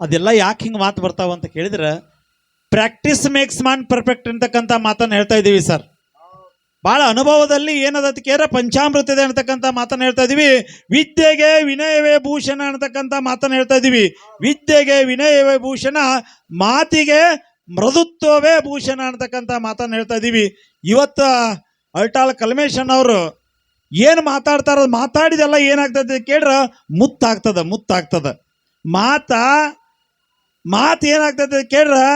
ಅದೆಲ್ಲ ಯಾಕೆ ಹಿಂಗೆ ಮಾತು ಬರ್ತಾವ ಅಂತ ಕೇಳಿದ್ರೆ ಪ್ರಾಕ್ಟೀಸ್ ಮೇಕ್ಸ್ ಮ್ಯಾನ್ ಪರ್ಫೆಕ್ಟ್ ಅಂತಕ್ಕಂಥ ಮಾತನ್ನು ಹೇಳ್ತಾ ಇದ್ದೀವಿ ಸರ್. ಭಾಳ ಅನುಭವದಲ್ಲಿ ಏನದ ಕೇರ ಪಂಚಾಮೃತ ಇದೆ ಅಂತಕ್ಕಂಥ ಮಾತನ್ನು ಹೇಳ್ತಾ ಇದೀವಿ ವಿದ್ಯೆಗೆ ವಿನಯವೇ ಭೂಷಣ ಅಂತಕ್ಕಂಥ ಮಾತನ್ನು ಹೇಳ್ತಾ ಇದೀವಿ ವಿದ್ಯೆಗೆ ವಿನಯವೇ ಭೂಷಣ, ಮಾತಿಗೆ ಮೃದುತ್ವವೇ ಭೂಷಣ ಅಂತಕ್ಕಂಥ ಮಾತನ್ನು ಹೇಳ್ತಾ ಇದೀವಿ ಇವತ್ತು ಅಲ್ಟಾಳ್ ಕಲ್ಮೇಶನ್ ಅವರು ಏನು ಮಾತಾಡ್ತಾರ, ಮಾತಾಡಿದೆಲ್ಲ ಏನಾಗ್ತದೆ ಕೇಳ್ರ, ಮುತ್ತಾಗ್ತದ ಮುತ್ತಾಗ್ತದ. ಮಾತ ಮಾತು ಏನಾಗ್ತದೆ ಕೇಳ್ರೆ?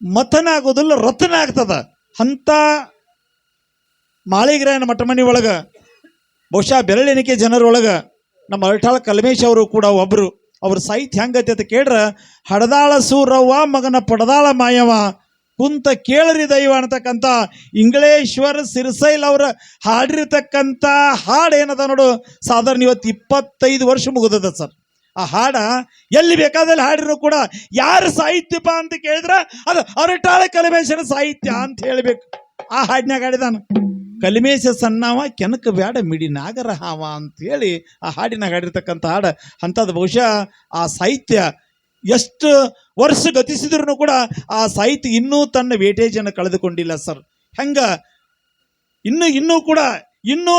ಮಥನ ಆಗೋದಿಲ್ಲ ರತನ ಆಗ್ತದ ಅಂಥ ಮಾಳಿಗ್ರಾಯನ ಮಠಮನಿ ಒಳಗೆ, ಬಹುಶಃ ಬೆರಳೆಣಿಕೆ ಜನರೊಳಗೆ ನಮ್ಮ ಅರಟಾಳ ಕಲ್ಮೇಶ್ ಅವರು ಕೂಡ ಒಬ್ಬರು ಅವ್ರ ಸಾಹಿತ್ಯ ಹೆಂಗತಿ ಅಂತ ಕೇಳ್ರ? ಹಡದಾಳ ಸೂರವ್ವ, ಮಗನ ಪಡದಾಳ ಮಾಯವ ಕುಂತ ಕೇಳರಿ ದೈವ ಅನ್ನತಕ್ಕಂಥ ಇಂಗ್ಲೇಶ್ವರ ಸಿರ್ಸೈಲ್ ಅವರ ಹಾಡಿರ್ತಕ್ಕಂಥ ಹಾಡು ಏನದ ನೋಡು? ಸಾಧಾರಣ ಇವತ್ತು ಇಪ್ಪತ್ತೈದು ವರ್ಷ ಮುಗಿದದ ಸರ್. ಆ ಹಾಡ ಎಲ್ಲಿ ಬೇಕಾದಲ್ಲಿ ಹಾಡಿದ್ರು ಕೂಡ ಯಾರು ಸಾಹಿತ್ಯಪ್ಪ ಅಂತ ಕೇಳಿದ್ರೆ ಅದು ಅರಟಾಳ ಕಲಿಮೇಶನ ಸಾಹಿತ್ಯ ಅಂತ ಹೇಳ್ಬೇಕು. ಆ ಹಾಡಿನಾಗ ಹಾಡಿದಾನ. ಕಲಿಮೇಶ ಸಣ್ಣವ, ಕೆನಕ ಬ್ಯಾಡ, ಮಿಡಿ ನಾಗರ ಹಾವ ಅಂತ ಹೇಳಿ ಆ ಹಾಡಿನಾಗ ಹಾಡಿರ್ತಕ್ಕಂಥ ಹಾಡು. ಅಂಥದ್ದು ಬಹುಶಃ ಆ ಸಾಹಿತ್ಯ ಎಷ್ಟು ವರ್ಷ ಗತಿಸಿದ್ರು ಕೂಡ ಆ ಸಾಹಿತ್ಯ ಇನ್ನೂ ತನ್ನ ವೇಟೇಜನ್ನು ಕಳೆದುಕೊಂಡಿಲ್ಲ ಸರ್. ಹೆಂಗೆ? ಇನ್ನು, ಇನ್ನೂ ಕೂಡ, ಇನ್ನೂ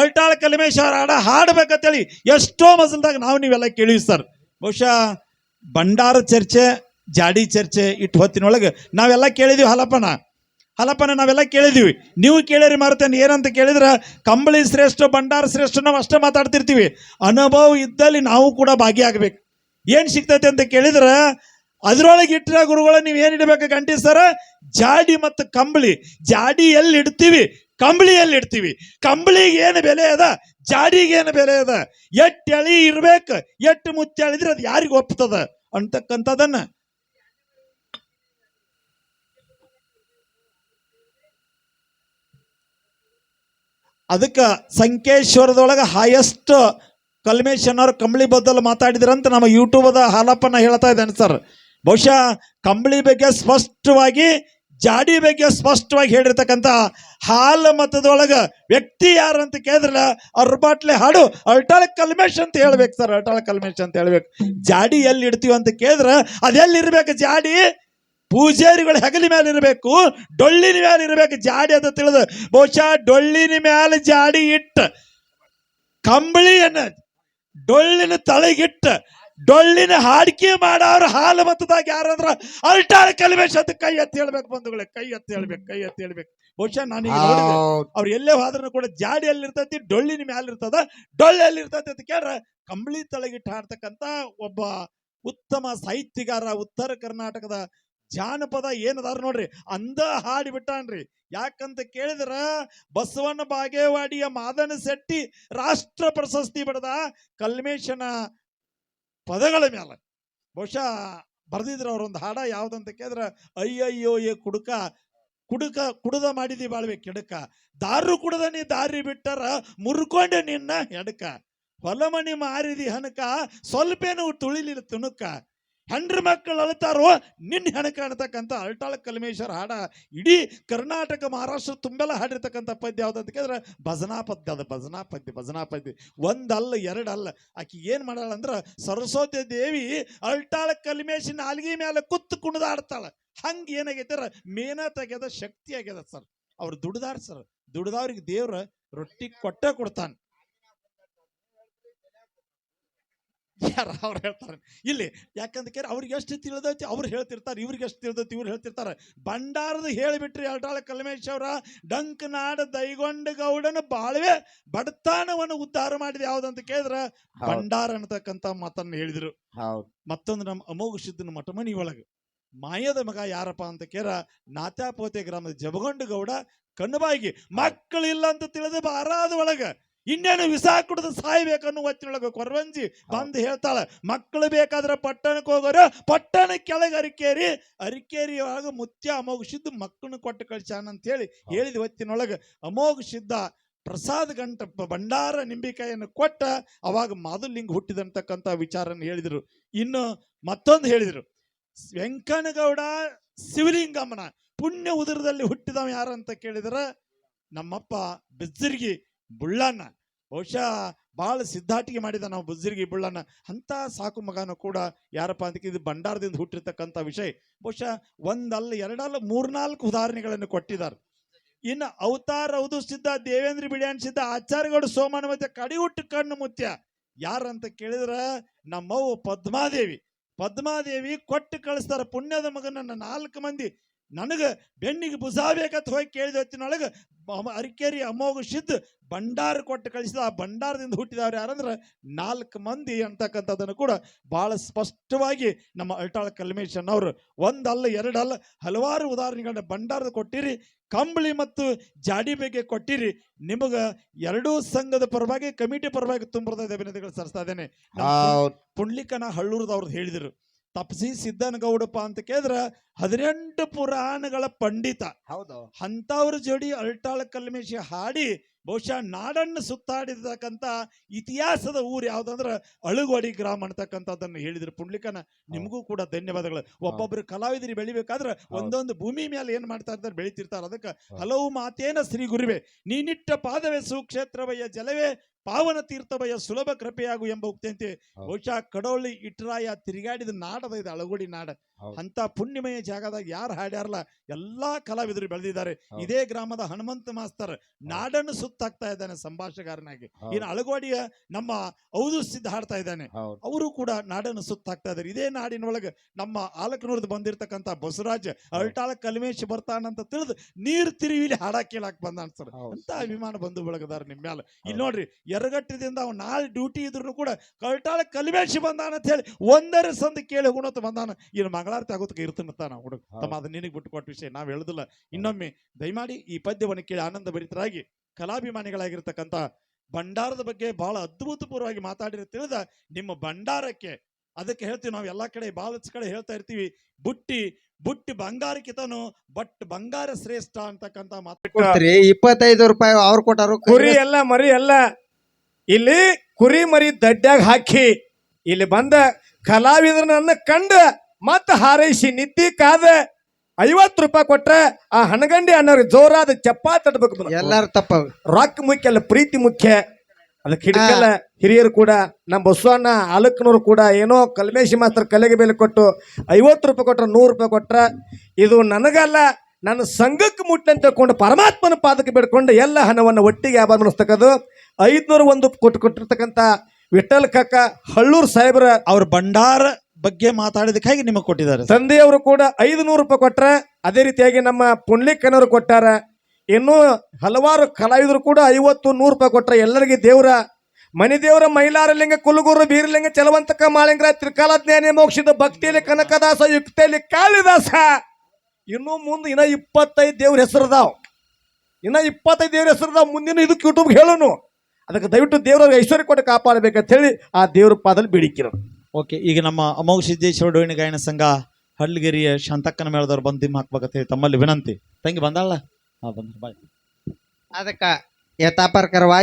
ಅಲ್ಟಾಳ ಕಲಿಮೇಶ್ವರ ಅವ್ರ ಹಾಡ ಹಾಡ್ಬೇಕಂತೇಳಿ ಎಷ್ಟೋ ಮಸಲ್ದಾಗ ನಾವು ನೀವೆಲ್ಲ ಕೇಳಿವಿ ಸರ್. ಬಹುಶಃ ಭಂಡಾರ ಚರ್ಚೆ, ಜಾಡಿ ಚರ್ಚೆ ಇಟ್ಟು ಹೊತ್ತಿನೊಳಗೆ ನಾವೆಲ್ಲ ಕೇಳಿದೀವಿ ಹಲಪನ. ಹಲಪನ ನಾವೆಲ್ಲ ಕೇಳಿದೀವಿ. ನೀವು ಕೇಳಿರಿ ಮಾರುತ್ತೇನೆ ಏನಂತ ಕೇಳಿದ್ರೆ ಕಂಬಳಿ ಶ್ರೇಷ್ಠ, ಭಂಡಾರ ಶ್ರೇಷ್ಠ ನಾವು ಅಷ್ಟೇ ಮಾತಾಡ್ತಿರ್ತೀವಿ. ಅನುಭವ ಇದ್ದಲ್ಲಿ ನಾವು ಕೂಡ ಭಾಗಿಯಾಗಬೇಕು. ಏನು ಸಿಗ್ತೈತೆ ಅಂತ ಕೇಳಿದ್ರೆ ಅದರೊಳಗೆ ಇಟ್ಟರೆ ಗುರುಗಳ ನೀವು ಏನು ಇಡಬೇಕು ಗಂಟಿ ಸರ? ಜಾಡಿ ಮತ್ತು ಕಂಬಳಿ. ಜಾಡಿ ಎಲ್ಲಿ ಇಡ್ತೀವಿ. ಕಂಬಳಿ ಎಲ್ಲಿ ಇಡ್ತೀವಿ. ಕಂಬಳಿಗೆ ಏನು ಬೆಲೆ ಅದ? ಜಾಡಿಗೆ ಏನು ಬೆಲೆ ಅದ? ಎಟ್ಟು ಎಳಿ ಇರ್ಬೇಕು ಎಟ್ಟು ಮುಚ್ಚಳಿದ್ರೆ ಅದು ಯಾರಿಗೆ ಒಪ್ತದ ಅಂತಕ್ಕಂಥದನ್ನ. ಅದಕ್ಕೆ ಸಂಕೇಶ್ವರದೊಳಗೆ ಹೈಯೆಸ್ಟ್ ಕಲ್ಮೇಶನ್ ಅವ್ರು ಕಂಬಳಿ ಬದಲು ಮಾತಾಡಿದ್ರಂತ ನಮ್ಮ ಯೂಟ್ಯೂಬದ ಹಾಲಪ್ಪನ ಹೇಳ್ತಾ ಇದ್ದಾನೆ ಸರ್. ಬಹುಶಃ ಕಂಬಳಿ ಬಗ್ಗೆ ಸ್ಪಷ್ಟವಾಗಿ ಜಾಡಿ ಬಗ್ಗೆ ಸ್ಪಷ್ಟವಾಗಿ ಹೇಳಿರ್ತಕ್ಕಂಥ ಹಾಲ ಮತದೊಳಗೆ ವ್ಯಕ್ತಿ ಯಾರು ಅಂತ ಕೇಳಿದ್ರಲ್ಲ, ಅವ್ರ ಬಾಟ್ಲೆ ಹಾಡು ಅಲ್ಟಾಳ ಕಲ್ಮೇಶ್ ಅಂತ ಹೇಳ್ಬೇಕು ಸರ್ ಅಲ್ಟಾಳ ಕಲ್ಮೇಶ್ ಅಂತ ಹೇಳ್ಬೇಕು. ಜಾಡಿ ಎಲ್ಲಿ ಇಡ್ತೀವಿ ಅಂತ ಕೇಳಿದ್ರೆ ಅದೆಲ್ಲಿ ಇರ್ಬೇಕು ಜಾಡಿ? ಪೂಜಾರಿಗಳು ಹೆಗಲಿ ಮೇಲೆ ಇರಬೇಕು, ಡೊಳ್ಳಿನ ಮೇಲೆ ಇರಬೇಕು ಜಾಡಿ ಅಂತ ತಿಳಿದು, ಬಹುಶಃ ಡೊಳ್ಳಿನ ಮೇಲೆ ಜಾಡಿ ಇಟ್ಟ ಕಂಬಳಿಯನ್ನ ಡೊಳ್ಳಿನ ತಳಗಿಟ್ಟ ಡೊಳ್ಳಿನ ಹಾಡಿಕೆ ಮಾಡೋರು ಹಾಲು ಮತದಾಗ ಯಾರಂದ್ರ ಅಲ್ಟಾಳ ಕಲಿಬೇಶ ಅಂತ ಕೈ ಎತ್ತಿ ಹೇಳ್ಬೇಕು ಬಂಧುಗಳೇ ಕೈ ಎತ್ತಿ ಹೇಳ್ಬೇಕು ಕೈ ಎತ್ತಿ ಹೇಳ್ಬೇಕು ಬಹುಶಃ ನಾನು. ಅವ್ರು ಎಲ್ಲೇ ಹೋದ್ರೂ ಕೂಡ ಜಾಡಿ ಅಲ್ಲಿ ಇರ್ತೈತಿ ಡೊಳ್ಳಿನ ಮ್ಯಾಲ ಇರ್ತದ ಡೊಳ್ಳು ಎಲ್ಲಿ ಇರ್ತೈತಿ ಅಂತ ಕೇಳ್ರ ಕಂಬಳಿ ತಳಗಿಟ್ಟ ಹಾಡ್ತಕ್ಕಂತ ಒಬ್ಬ ಉತ್ತಮ ಸಾಹಿತ್ಯಗಾರ ಉತ್ತರ ಕರ್ನಾಟಕದ ಜಾನಪದ ಏನದಾರ ನೋಡ್ರಿ ಅಂದ ಹಾಡಿ ಬಿಟ್ಟಾನ್ರಿ ಯಾಕಂತ ಕೇಳಿದ್ರ ಬಸವಣ್ಣ ಬಾಗೇವಾಡಿಯ ಮಾದನ ಶೆಟ್ಟಿ ರಾಷ್ಟ್ರ ಪ್ರಶಸ್ತಿ ಪಡೆದ ಕಲ್ಮೇಶನ ಪದಗಳ ಮೇಲೆ ಬಹುಶಃ ಬರೆದಿದ್ರು ಅವ್ರೊಂದು ಹಾಡ ಯಾವ್ದಂತ ಕೇಳಿದ್ರೆ ಅಯ್ಯಯ್ಯೋ ಏ ಕುಡುಕ ಕುಡುಕ, ಕುಡದ ಮಾಡಿದಿ ಬಾಳ್ವೆ ಕೆಡಕ. ದಾರು ಕುಡದ ನೀ ದಾರಿ ಬಿಟ್ಟರ ಮುರ್ಕೊಂಡೆ ನಿನ್ನ ಎಡಕ ಹೊಲಮಣಿ ಮಾರಿದಿ ಹನಕ ಸ್ವಲ್ಪೇನು ತುಳಿಲಿಲ್ಲ ತುಣುಕ. ಹೆಂಡ್ರ ಮಕ್ಕಳು ಅಳ್ತಾರೋ? ನಿನ್ನ ಹೆಣ ಕಾಣ್ತಕ್ಕಂಥ ಅಲ್ಟಾಳ ಕಲ್ಮೇಶ್ವರ ಹಾಡ ಇಡೀ ಕರ್ನಾಟಕ, ಮಹಾರಾಷ್ಟ್ರ ತುಂಬೆಲ್ಲ ಹಾಡಿರ್ತಕ್ಕಂಥ ಪದ್ಯ ಯಾವ್ದು ಅಂತ ಕೇಳಿದ್ರೆ ಭಜನಾ ಪದ್ಯ, ಅದು ಭಜನಾ ಪದ್ಯ ಭಜನಾ ಪದ್ಯ. ಒಂದಲ್ಲ, ಎರಡಲ್ಲ. ಆಕಿ ಏನು ಮಾಡಾಳ ಅಂದ್ರೆ ಸರಸ್ವತಿ ದೇವಿ ಅಲ್ಟಾಳ ಕಲ್ಮೇಶಿನ ಅಲ್ಗಿ ಮೇಲೆ ಕುತ್ತು ಕುಣಿದಾಡ್ತಾಳೆ. ಹಂಗೆ ಏನಾಗೈತೆ ಮೇನ ತೆಗೆದ ಶಕ್ತಿ ಆಗ್ಯದ ಸರ್. ಅವ್ರು ದುಡ್ದಾರ ಸರ್. ದುಡ್ದವ್ರಿಗೆ ದೇವ್ರ ರೊಟ್ಟಿ ಕೊಟ್ಟೆ ಕೊಡ್ತಾನೆ. ಯಾರ ಅವ್ರು ಹೇಳ್ತಾರೆ ಇಲ್ಲಿ ಯಾಕಂತ ಕೇಳಿ ಅವ್ರಿಗೆ ಎಷ್ಟು ತಿಳಿದೈತಿ ಅವ್ರು ಹೇಳ್ತಿರ್ತಾರೆ ಇವ್ರಿಗೆ ಎಷ್ಟು ತಿಳಿದೈತಿ ಇವ್ರು ಹೇಳ್ತಿರ್ತಾರೆ ಭಂಡಾರದ ಹೇಳಿಬಿಟ್ರಿ ಅಲ್ಟಾಳ ಕಲ್ಮೇಶ್ ಅವರ ಡಂಕನಾಡ ದೈಗೊಂಡ ಗೌಡನ ಬಾಳ್ವೆ ಬಡತಾನವನ್ನು ಉದ್ಧಾರ ಮಾಡಿದ ಯಾವ್ದಂತ ಕೇಳಿದ್ರ. ಭಂಡಾರ ಅನ್ನತಕ್ಕಂಥ ಮಾತನ್ನು ಹೇಳಿದ್ರು. ಮತ್ತೊಂದು ನಮ್ಮ ಅಮೋಘ ಸಿದ್ಧನ ಮಠಮನಿ ಒಳಗೆ ಮಾಯದ ಮಗ ಯಾರಪ್ಪ ಅಂತ ಕೇರ ನಾತ್ಯಾಪೋತೆ ಗ್ರಾಮದ ಜಬಗೊಂಡ ಗೌಡ ಕಣ್ಣುಬಾಯಿಗೆ ಮಕ್ಕಳಿಲ್ಲ ಅಂತ ತಿಳಿದ ಬಾರಾದ ಒಳಗ ಇನ್ನೇನು ವಿಸಾ ಕುಡಿದು ಸಾಯ್ಬೇಕನ್ನೋ ಹೊತ್ತಿನೊಳಗೆ ಕೊರವಂಜಿ ಬಂದು ಹೇಳ್ತಾಳೆ, ಮಕ್ಕಳು ಬೇಕಾದ್ರೆ ಪಟ್ಟಣಕ್ಕೆ ಹೋಗೋರು ಪಟ್ಟಣ ಕೆಳಗೆ ಅರಿಕೇರಿ ಅರಿಕೇರಿ ಒಳಗೆ ಮುತ್ಯ ಅಮೋಘ ಸಿದ್ಧ ಮಕ್ಕಳನ್ನ ಕೊಟ್ಟು ಕಳಿಸಾನ ಅಂತ ಹೇಳಿ ಹೇಳಿದ ಹೊತ್ತಿನೊಳಗೆ ಅಮೋಘ ಪ್ರಸಾದ ಗಂಟ ಭಂಡಾರ ನಿಂಬಿಕಾಯನ್ನು ಕೊಟ್ಟ ಅವಾಗ ಮಾದುಲಿಂಗ ಹುಟ್ಟಿದಂತಕ್ಕಂಥ ವಿಚಾರನ ಹೇಳಿದರು. ಇನ್ನು ಮತ್ತೊಂದು ಹೇಳಿದರು, ವೆಂಕನಗೌಡ ಶಿವಲಿಂಗಮ್ಮನ ಪುಣ್ಯ ಉದರದಲ್ಲಿ ಹುಟ್ಟಿದವ ಯಾರಂತ ಕೇಳಿದ್ರ, ನಮ್ಮಪ್ಪ ಬಿಜ್ಜರ್ಗಿ ಬುಳ್ಳಣ್ಣ ಬಹುಶಃ ಭಾಳ ಸಿದ್ಧಾಟಿಗೆ ಮಾಡಿದ ನಾವು ಬುಜ್ಜಿರ್ಗಿ ಬುಳ್ಳನ್ನ. ಅಂತ ಸಾಕು ಮಗನ ಕೂಡ ಯಾರಪ್ಪ ಅದಕ್ಕೆ ಇದು ಭಂಡಾರದಿಂದ ಹುಟ್ಟಿರ್ತಕ್ಕಂಥ ವಿಷಯ. ಬಹುಶಃ ಒಂದಲ್ಲ, ಎರಡಲ್ಲ, ಮೂರ್ನಾಲ್ಕು ಉದಾಹರಣೆಗಳನ್ನು ಕೊಟ್ಟಿದ್ದಾರೆ. ಇನ್ನು ಅವತಾರ ಹೌದು ಸಿದ್ಧ, ದೇವೇಂದ್ರ ಬಿಳಿಯಾನ್ ಸಿದ್ಧ, ಆಚಾರ್ಯಗೌಡ ಸೋಮನ ಮತ್ತೆ ಕಡಿಹುಟ್ಟು ಕಣ್ಣು ಮುತ್ಯ. ಯಾರಂತ ಕೇಳಿದ್ರ ನಮ್ಮವ್ವ ಪದ್ಮಾದೇವಿ. ಪದ್ಮಾದೇವಿ ಕೊಟ್ಟು ಕಳಿಸ್ತಾರ ಪುಣ್ಯದ ಮಗನನ್ನ ನಾಲ್ಕು ಮಂದಿ. ನನಗೆ ಬೆನ್ನಿಗೆ ಬುಸಾಬೇಕಂತ ಹೋಗಿ ಕೇಳಿದ ಹೊತ್ತಿನೊಳಗೆ ಅರಿಕೇರಿ ಅಮೋಘ ಸಿದ್ಧ ಭಂಡಾರ ಕೊಟ್ಟು ಕಳಿಸಿದ ಆ ಭಂಡಾರದಿಂದ ಹುಟ್ಟಿದವ್ರು ಯಾರಂದ್ರೆ ನಾಲ್ಕು ಮಂದಿ ಅಂತಕ್ಕಂಥದ್ದನ್ನು ಕೂಡ ಭಾಳ ಸ್ಪಷ್ಟವಾಗಿ ನಮ್ಮ ಅಲ್ಟಾಳ ಕಲ್ಮೇಶನ್ ಅವರು. ಒಂದಲ್ಲ ಎರಡಲ್ಲ ಹಲವಾರು ಉದಾಹರಣೆಗಳನ್ನ ಭಂಡಾರದ ಕೊಟ್ಟಿರಿ ಕಂಬಳಿ ಮತ್ತು ಜಾಡಿ ಬಗ್ಗೆ ಕೊಟ್ಟಿರಿ. ನಿಮಗೆ ಎರಡೂ ಸಂಘದ ಪರವಾಗಿ ಕಮಿಟಿ ಪರವಾಗಿ ತುಂಬರದ ಅಭಿನಂದನೆಗಳು ಸರಿಸ್ತಾ ಇದ್ದೇನೆ. ಪುಂಡ್ಲಿಕನ ಹಳ್ಳೂರದವ್ರದ್ದು ಹೇಳಿದರು. ತಪ್ಸಿ ಸಿದ್ದನಗೌಡಪ್ಪ ಅಂತ ಕೇಳಿದ್ರ ಹದಿನೆಂಟು ಪುರಾಣಗಳ ಪಂಡಿತ. ಹೌದು. ಅಂತವ್ರ ಜೋಡಿ ಅಲ್ಟಾಳ ಕಲ್ಮೇಶಿ ಹಾಡಿ ಬಹುಶಃ ನಾಡನ್ನು ಸುತ್ತಾಡಿರ್ತಕ್ಕಂಥ ಇತಿಹಾಸದ ಊರು ಯಾವುದಂದ್ರೆ ಅಳುಗೋಡಿ ಗ್ರಾಮ ಅಂತಕ್ಕಂಥದ್ದನ್ನು ಹೇಳಿದ್ರು ಪುಂಡ್ಲಿಕನ. ನಿಮಗೂ ಕೂಡ ಧನ್ಯವಾದಗಳು. ಒಬ್ಬೊಬ್ಬರು ಕಲಾವಿದರಿ ಬೆಳಿಬೇಕಾದ್ರೆ ಒಂದೊಂದು ಭೂಮಿ ಮೇಲೆ ಏನು ಮಾಡ್ತಾ ಇರ್ತಾರೆ ಬೆಳಿತಿರ್ತಾರೆ. ಅದಕ್ಕೆ ಹಲವು ಮಾತೇನ ಶ್ರೀ ಗುರುವೆ ನೀನಿಟ್ಟ ಪಾದವೇ ಸುಕ್ಷೇತ್ರವಯ್ಯ ಜಲವೇ ಪಾವನ ತೀರ್ಥವಯ್ಯ ಸುಲಭ ಕೃಪೆಯಾಗು ಎಂಬ ಉಕ್ತಿಯಂತೆ ಹೌದು. ಬಹುಶಃ ಕಡೋಳಿ ಇಟ್ರಾಯ ತಿರುಗಾಡಿದ ನಾಡದ ಇದು ಅಳಗೋಡಿ ನಾಡ. ಅಂತ ಪುಣ್ಯಮಯ ಜಾಗದಾಗ ಯಾರು ಹಾಡ್ಯಾರಲ್ಲ ಎಲ್ಲಾ ಕಲಾವಿದರು ಬೆಳೆದಿದ್ದಾರೆ. ಇದೇ ಗ್ರಾಮದ ಹನುಮಂತ ಮಾಸ್ತರ್ ನಾಡನ್ನು ಸುತ್ತಾಕ್ತಾ ಇದ್ದಾನೆ ಸಂಭಾಷಣೆಗಾರನಾಗಿ ಏನು ಇನ್ನು ಅಳಗೋಡಿಯ ನಮ್ಮ ಔದು ಸಿದ್ಧ ಹಾಡ್ತಾ ಇದ್ದಾನೆ. ಅವರು ಕೂಡ ನಾಡನ್ನು ಸುತ್ತಾಕ್ತಾ ಇದ್ದಾರೆ. ಇದೇ ನಾಡಿನೊಳಗೆ ನಮ್ಮ ಆಲಕನೂರದ ಬಂದಿರತಕ್ಕಂತ ಬಸವರಾಜ್ ಅಲ್ಟಾಳ ಕಲ್ಮೇಶ್ ಬರ್ತಾನಂತ ತಿಳಿದು ನೀರ್ ತಿರುವಿಲಿ ಹಾಡ ಕೇಳಾಕ್ ಬಂದ ಸರ್. ಅಂತ ಅಭಿಮಾನ ಬಂಧು ಬಳಗದಾರ ನಿಮ್ ಮ್ಯಾಲ. ಇಲ್ಲಿ ನೋಡ್ರಿ ಎರಗಟ್ಟದಿಂದ ಅವ್ನು ನಾಳೆ ಡ್ಯೂಟಿ ಇದ್ರು ಕೂಡ ಕಲ್ಟಾಳ ಕಲ್ಮೇಶ್ ಬಂದಾನ ಅಂತ ಹೇಳಿ ಒಂದರ ಸಂದ ಕೇಳಿ ಹೋಗೋಣ ಬಂದಾನ. ಇನ್ನು ಮಂಗಳಾರತಿ ಆಗೋದಕ್ಕೆ ಇರ್ತನಂತಾನ ಹುಡುಗ. ತಮ್ಮ ಅದನ್ನ ನಿನಗೆ ಬಿಟ್ಟು ಕೊಟ್ಟ ವಿಷಯ ನಾವು ಹೇಳುದಿಲ್ಲ. ಇನ್ನೊಮ್ಮೆ ದಯಮಾಡಿ ಈ ಪದ್ಯವನ್ನು ಕೇಳಿ ಆನಂದ ಭರಿತರಾಗಿ ಕಲಾಭಿಮಾನಿಗಳಾಗಿರ್ತಕ್ಕಂಥ ಭಂಡಾರದ ಬಗ್ಗೆ ಬಹಳ ಅದ್ಭುತಪೂರ್ವವಾಗಿ ಮಾತಾಡಿರೋ ತಿಳಿದ ನಿಮ್ಮ ಭಂಡಾರಕ್ಕೆ ಅದಕ್ಕೆ ಹೇಳ್ತೀವಿ ನಾವು ಎಲ್ಲಾ ಕಡೆ ಬಹಳ ಕಡೆ ಹೇಳ್ತಾ ಇರ್ತೀವಿ ಬುಟ್ಟಿ ಬುಟ್ಟಿ ಬಂಗಾರಕ್ಕಿತನು ಬಟ್ ಬಂಗಾರ ಶ್ರೇಷ್ಠ ಅಂತಕ್ಕಂಥ ಮಾತಾಡ್ತಾರೆ ಇಪ್ಪತ್ತೈದು ರೂಪಾಯಿ ಅವ್ರು ಕೊಟ್ಟರು. ಕುರಿ ಎಲ್ಲ ಮರಿ ಎಲ್ಲ ಇಲ್ಲಿ ಕುರಿ ಮರಿ ದಡ್ಡ್ಯಾಗ ಹಾಕಿ ಇಲ್ಲಿ ಬಂದ ಕಲಾವಿದರನ್ನ ಕಂಡ ಮತ್ತ ಹಾರೈಸಿ ನಿದ್ದಿ ಕಾದ ಐವತ್ತು ರೂಪಾಯಿ ಕೊಟ್ರೆ ಆ ಹಣಗಂಡಿ ಅನ್ನೋರು ಜೋರಾದ ಚಪ್ಪಾ ತಟ್ಬೇಕು ಎಲ್ಲಾರು ತಪ್ಪ. ರೊಕ್ಕ ಮುಖ್ಯ ಅಲ್ಲ ಪ್ರೀತಿ ಮುಖ್ಯ. ಅದಕ್ಕೆ ಕಿಡಕಲ್ಲ ಹಿರಿಯರು ಕೂಡ ನಮ್ಮ ಬಸವಣ್ಣ ಅಲಕ್ನೂರು ಕೂಡ ಏನೋ ಕಲ್ಮೇಶಿ ಮಾಸ್ತರ್ ಕಲೆಗೆ ಬೆಲೆ ಕೊಟ್ಟು ಐವತ್ತು ರೂಪಾಯಿ ಕೊಟ್ರೆ ನೂರು ರೂಪಾಯಿ ಕೊಟ್ರೆ ಇದು ನನಗಲ್ಲ ನನ್ನ ಸಂಘಕ್ಕೆ ಮುಟ್ಲಿ ಅಂತ ತಿಳ್ಕೊಂಡು ಪರಮಾತ್ಮನ ಪಾದಕ್ಕೆ ಬಿಡ್ಕೊಂಡು ಎಲ್ಲ ಹಣವನ್ನು ಒಟ್ಟಿಗೆ ವ್ಯಾಪಾರ ಮಾಡಿಸ್ತಕ್ಕದು ಐದ್ನೂರು ಒಂದು ಕೊಟ್ಟು ಕೊಟ್ಟಿರ್ತಕ್ಕಂಥ ವಿಠಲ್ ಕಕ್ಕ ಹಳ್ಳೂರು ಸಾಹೇಬ್ರ ಅವ್ರ ಭಂಡಾರ ಬಗ್ಗೆ ಮಾತಾಡಿದಕ್ಕಾಗಿ ನಿಮಗೆ ಕೊಟ್ಟಿದ್ದಾರೆ? ತಂದೆಯವರು ಕೂಡ ಐದು ನೂರು ರೂಪಾಯಿ ಕೊಟ್ಟರೆ ಅದೇ ರೀತಿಯಾಗಿ ನಮ್ಮ ಪುಂಡ್ಲಿಕ್ಕನವರು ಕೊಟ್ಟಾರ. ಇನ್ನು ಹಲವಾರು ಕಲಾವಿದರು ಕೂಡ ಐವತ್ತು ನೂರು ರೂಪಾಯಿ ಕೊಟ್ಟರೆ ಎಲ್ಲರಿಗೆ ದೇವರ, ಮನಿ ದೇವರ ಮೈಲಾರಲಿಂಗ, ಕುಲಗುರು, ಬೀರಲಿಂಗ, ಚಲವಂತಕ ಮಾಳಿಂಗ್ರ ತ್ರಿಕಾಲ, ಜ್ಞಾನಿ, ಮೋಕ್ಷದ ಭಕ್ತಿಯಲ್ಲಿ ಕನಕದಾಸ ಯುಕ್ತಿಯಲ್ಲಿ ಕಾಳಿದಾಸ. ಇನ್ನು ಮುಂದೆ ಇನ್ನ ಇಪ್ಪತ್ತೈದು ದೇವ್ರ ಹೆಸರದಾವ್ ಇನ್ನ ಇಪ್ಪತ್ತೈದು ದೇವ್ರ ಹೆಸರದಾವ್ ಮುಂದಿನ ಇದಕ್ಕೆ ಯೂಟ್ಯೂಬ್ ಹೇಳೋನು. ಅದಕ್ಕೆ ದಯವಿಟ್ಟು ದೇವರ ಐಶ್ವರ್ಯ ಕೊಟ್ಟು ಕಾಪಾಡಬೇಕಂತ ಹೇಳಿ ಆ ದೇವ್ರ ಪಾದಲ್ಲಿ ಬೇಡಿಕಿರೋದು ಓಕೆ, ಈಗ ನಮ್ಮ ಅಮೋಘ ಸಿದ್ದೇಶ್ವರ ಡೋಣಿ ಗಾಯನ ಸಂಘ ಹಳ್ಳಿಗೆರಿಯ ಶಾಂತಕ್ಕನ ಮೇಳದವ್ರು ಬಂದು ದಿಮ್ಮ ಹಾಕ್ಬೇಕಂತ ತಮ್ಮಲ್ಲಿ ವಿನಂತಿ. ತಂಗಿ ಬಂದಾಳ? ಹಾ ಬಂದ ಬಾಯ್. ಅದಕ್ಕ ಯಥಾಪರ್ಕರವಾಗಿ